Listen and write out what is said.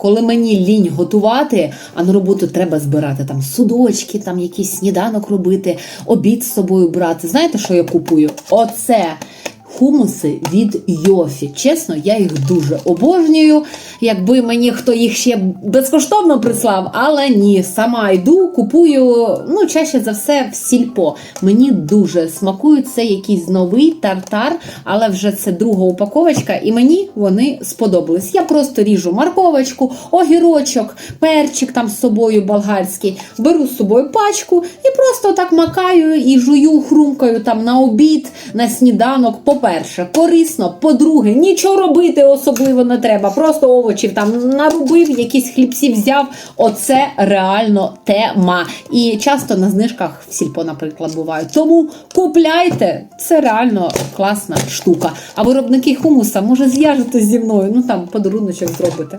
коли мені лінь готувати, а на роботу треба збирати там судочки, там якийсь сніданок робити, обід з собою брати. Знаєте, що я купую? Оце. Хумуси від Йофі. Чесно, я їх дуже обожнюю. Якби мені хто їх ще безкоштовно прислав, але ні, сама йду, купую, ну, чаще за все, в сільпо. Мені дуже смакують. Якийсь новий тартар, але вже це друга упаковочка, і мені вони сподобались. Я просто ріжу морковочку, огірочок, перчик там з собою болгарський, беру з собою пачку і просто так макаю і жую, хрумкаю там на обід, на сніданок. По-перше, корисно. По-друге, нічого робити особливо не треба. Просто овочів там нарубив, якісь хлібці взяв. Оце реально тема. І часто на знижках в сільпо, наприклад, бувають. Тому купляйте, це реально класна штука. А виробники хумуса, може, зв'яжете зі мною, ну там подаруночок зробите.